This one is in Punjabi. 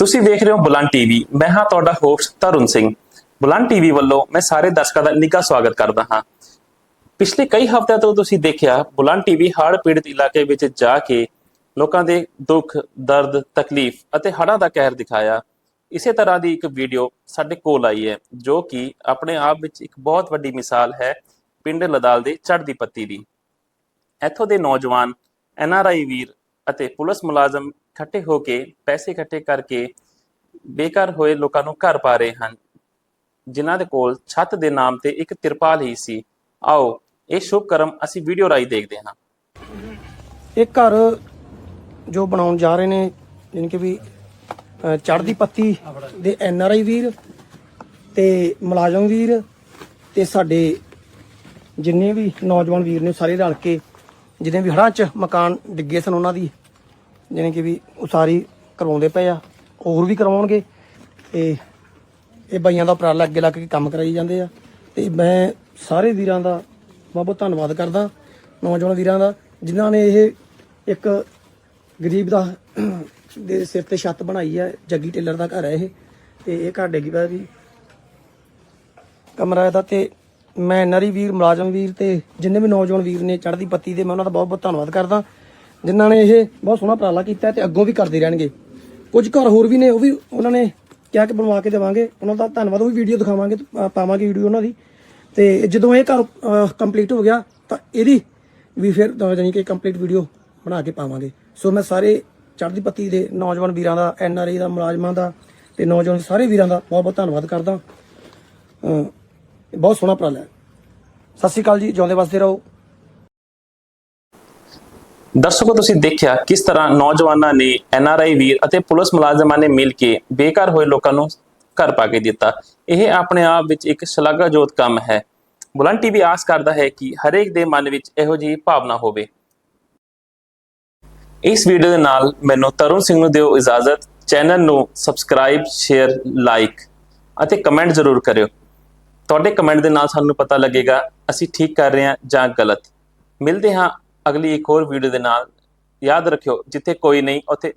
ਤੁਸੀਂ ਦੇਖ ਰਹੇ ਹੋ ਬੁਲੰਦ ਟੀਵੀ। ਮੈਂ ਹਾਂ ਤੁਹਾਡਾ ਹੋਸਟ ਤਰੁਣ ਸਿੰਘ। ਬੁਲੰਦ ਟੀਵੀ ਵੱਲੋਂ ਮੈਂ ਸਾਰੇ ਦਰਸ਼ਕਾਂ ਦਾ ਨਿੱਘਾ ਸਵਾਗਤ ਕਰਦਾ ਹਾਂ। ਪਿਛਲੇ ਕਈ ਹਫ਼ਤਿਆਂ ਤੋਂ ਤੁਸੀਂ ਦੇਖਿਆ, ਬੁਲੰਦ ਟੀਵੀ ਹੜ੍ਹ ਪੀੜਤ ਇਲਾਕੇ ਵਿੱਚ ਜਾ ਕੇ ਲੋਕਾਂ ਦੇ ਦੁੱਖ, ਦਰਦ, ਤਕਲੀਫ ਅਤੇ ਹੜ੍ਹਾਂ ਦਾ ਕਹਿਰ ਦਿਖਾਇਆ। ਇਸੇ ਤਰ੍ਹਾਂ ਦੀ ਇੱਕ ਵੀਡੀਓ ਸਾਡੇ ਕੋਲ ਆਈ ਹੈ, ਜੋ ਕਿ ਆਪਣੇ ਆਪ ਵਿੱਚ ਇੱਕ ਬਹੁਤ ਵੱਡੀ ਮਿਸਾਲ ਹੈ ਪਿੰਡ ਲਦਾਲ ਦੇ ਚੜ੍ਹਦੀ ਪੱਤੀ ਦੀ। ਇੱਥੋਂ ਦੇ ਨੌਜਵਾਨ ਐਨਆਰਆਈ ਵੀਰ ਅਤੇ ਪੁਲਿਸ ਮੁਲਾਜ਼ਮ ਇਕੱਠੇ ਹੋ ਕੇ, ਪੈਸੇ ਇਕੱਠੇ ਕਰਕੇ ਬੇਘਰ ਹੋਏ ਲੋਕਾਂ ਨੂੰ ਘਰ ਪਾ ਰਹੇ ਹਨ। ਜਿਨ੍ਹਾਂ ਦੇ ਕੋਲ ਛੱਤ ਦੇ ਨਾਮ ਤੇ ਇੱਕ ਤਿਰਪਾਲ ਹੀ ਸੀ। ਆਓ, ਇਹ ਸ਼ੁਭ ਕਰਮ ਅਸੀਂ ਵੀਡੀਓ ਰਾਹੀਂ ਦੇਖਦੇ ਹਾਂ। ਇਹ ਘਰ ਜੋ ਬਣਾਉਣ ਜਾ ਰਹੇ ਨੇ, ਯਾਨੀ ਕਿ ਵੀ ਚੜ੍ਹਦੀ ਪੱਤੀ ਦੇ ਐਨ ਆਰ ਆਈ ਵੀਰ ਤੇ ਮੁਲਾਜ਼ਮ ਵੀਰ ਤੇ ਸਾਡੇ ਜਿੰਨੇ ਵੀ ਨੌਜਵਾਨ ਵੀਰ ਨੇ ਸਾਰੇ ਰਲ ਕੇ ਜਿਹਨੇ ਵੀ ਹੜ੍ਹਾਂ 'ਚ ਮਕਾਨ ਡਿੱਗੇ ਸਨ ਉਹਨਾਂ ਦੀ ਯਾਨੀ ਕਿ ਵੀ ਉਸਾਰੀ ਕਰਵਾਉਂਦੇ ਪਏ ਆ, ਹੋਰ ਵੀ ਕਰਵਾਉਣਗੇ। ਤੇ ਇਹ ਬਾਈਆਂ ਦਾ ਉਪਰਾਲਾ ਅੱਗੇ ਲੱਗ ਕੇ ਕੰਮ ਕਰਾਈ ਜਾਂਦੇ ਆ। ਤੇ ਮੈਂ ਸਾਰੇ ਵੀਰਾਂ ਦਾ ਬਹੁਤ ਬਹੁਤ ਧੰਨਵਾਦ ਕਰਦਾ, ਨੌਜਵਾਨ ਵੀਰਾਂ ਦਾ, ਜਿਨ੍ਹਾਂ ਨੇ ਇਹ ਇੱਕ ਗਰੀਬ ਦਾ ਦੇ ਸਿਰ ਤੇ ਛੱਤ ਬਣਾਈ ਹੈ ਜੱਗੀ ਟੇਲਰ ਦਾ ਘਰ ਹੈ ਇਹ। ਤੇ ਇਹ ਘਰ ਡਿੱਗੀ ਪਿਆ ਵੀ ਕਮਰਾ ਇਹਦਾ ਤੇ ਮੈਂ ਨਰੀ ਵੀਰ, ਮੁਲਾਜ਼ਮ ਵੀਰ ਤੇ ਜਿੰਨੇ ਵੀ ਨੌਜਵਾਨ ਵੀਰ ਨੇ, ਚੜ੍ਹਦੀ ਪੱਤੀ ਦੇ, ਮੈਂ ਉਹਨਾਂ ਦਾ ਬਹੁਤ ਬਹੁਤ ਧੰਨਵਾਦ ਕਰਦਾ। ਜਿਨ੍ਹਾਂ ਨੇ ਇਹ ਬਹੁਤ ਸੋਹਣਾ ਉਪਰਾਲਾ ਕੀਤਾ ਹੈ ਤੇ ਅੱਗੋਂ ਵੀ ਕਰਦੇ ਰਹਿਣਗੇ। ਕੁਝ ਘਰ ਹੋਰ ਵੀ ਨੇ ਉਹ ਵੀ ਉਹਨਾਂ ਨੇ ਕਿਹਾ ਕਿ ਬਣਵਾ ਕੇ ਦੇਵਾਂਗੇ। ਉਹਨਾਂ ਦਾ ਧੰਨਵਾਦ ਉਹ ਵੀ ਵੀਡੀਓ ਦਿਖਾਵਾਂਗੇ ਪਾਵਾਂਗੇ ਵੀਡੀਓ ਉਹਨਾਂ ਦੀ। ਤੇ ਜਦੋਂ ਇਹ ਘਰ ਕੰਪਲੀਟ ਹੋ ਗਿਆ ਤਾਂ ਇਹਦੀ ਵੀ ਫਿਰ ਅਹ, ਜਾਣੀ ਕਿ ਕੰਪਲੀਟ ਵੀਡੀਓ ਬਣਾ ਕੇ ਪਾਵਾਂਗੇ। ਸੋ ਮੈਂ ਸਾਰੇ ਚੜ੍ਹਦੀ ਪੱਤੀ ਦੇ ਨੌਜਵਾਨ ਵੀਰਾਂ ਦਾ ਐਨ ਆਰ ਆਈ ਦਾ ਮੁਲਾਜ਼ਮਾਂ ਦਾ ਤੇ ਨੌਜਵਾਨ ਸਾਰੇ ਵੀਰਾਂ ਦਾ ਬਹੁਤ ਬਹੁਤ ਧੰਨਵਾਦ ਕਰਦਾ। ਬਹੁਤ ਸੋਹਣਾ ਉਪਰਾਲਾ ਸਤਿ ਸ਼੍ਰੀ ਅਕਾਲ ਜੀ ਜਿਉਂਦੇ ਵਸਦੇ ਰਹੋ। ਦਰਸ਼ਕੋ, ਤੁਸੀਂ ਦੇਖਿਆ ਕਿਸ ਤਰ੍ਹਾਂ ਨੌਜਵਾਨਾਂ ਨੇ ਐਨਆਰਆਈ ਵੀਰ ਅਤੇ ਪੁਲਿਸ ਮੁਲਾਜ਼ਮਾਂ ਨੇ ਮਿਲ ਕੇ ਬੇਕਾਰ ਹੋਏ ਲੋਕਾਂ ਨੂੰ ਘਰ ਪਾ ਕੇ ਦਿੱਤਾ। ਇਹ ਆਪਣੇ ਆਪ ਵਿੱਚ ਇੱਕ ਸ਼ਲਾਘਾਯੋਗ ਕੰਮ ਹੈ। ਬੁਲੰਦ ਵੀ ਆਸ ਕਰਦਾ ਹੈ ਕਿ ਹਰੇਕ ਦੇ ਮਨ ਵਿੱਚ ਇਹੋ ਜਿਹੀ ਭਾਵਨਾ ਹੋਵੇ। ਇਸ ਵੀਡੀਓ ਦੇ ਨਾਲ ਮੈਨੂੰ ਤਰੁਣ ਸਿੰਘ ਨੂੰ ਦਿਓ ਇਜਾਜ਼ਤ। ਚੈਨਲ ਨੂੰ ਸਬਸਕ੍ਰਾਈਬ, ਸ਼ੇਅਰ, ਲਾਈਕ ਅਤੇ ਕਮੈਂਟ ਜ਼ਰੂਰ ਕਰਿਓ। ਤੁਹਾਡੇ ਕਮੈਂਟ ਦੇ ਨਾਲ ਸਾਨੂੰ ਪਤਾ ਲੱਗੇਗਾ, ਅਸੀਂ ਠੀਕ ਕਰ ਰਹੇ ਹਾਂ ਜਾਂ ਗਲਤ। ਮਿਲਦੇ ਹਾਂ ਅਗਲੀ ਇੱਕ ਹੋਰ ਵੀਡੀਓ ਦੇ ਨਾਲ ਯਾਦ ਰੱਖਿਓ ਜਿੱਥੇ ਕੋਈ ਨਹੀਂ ਉੱਥੇ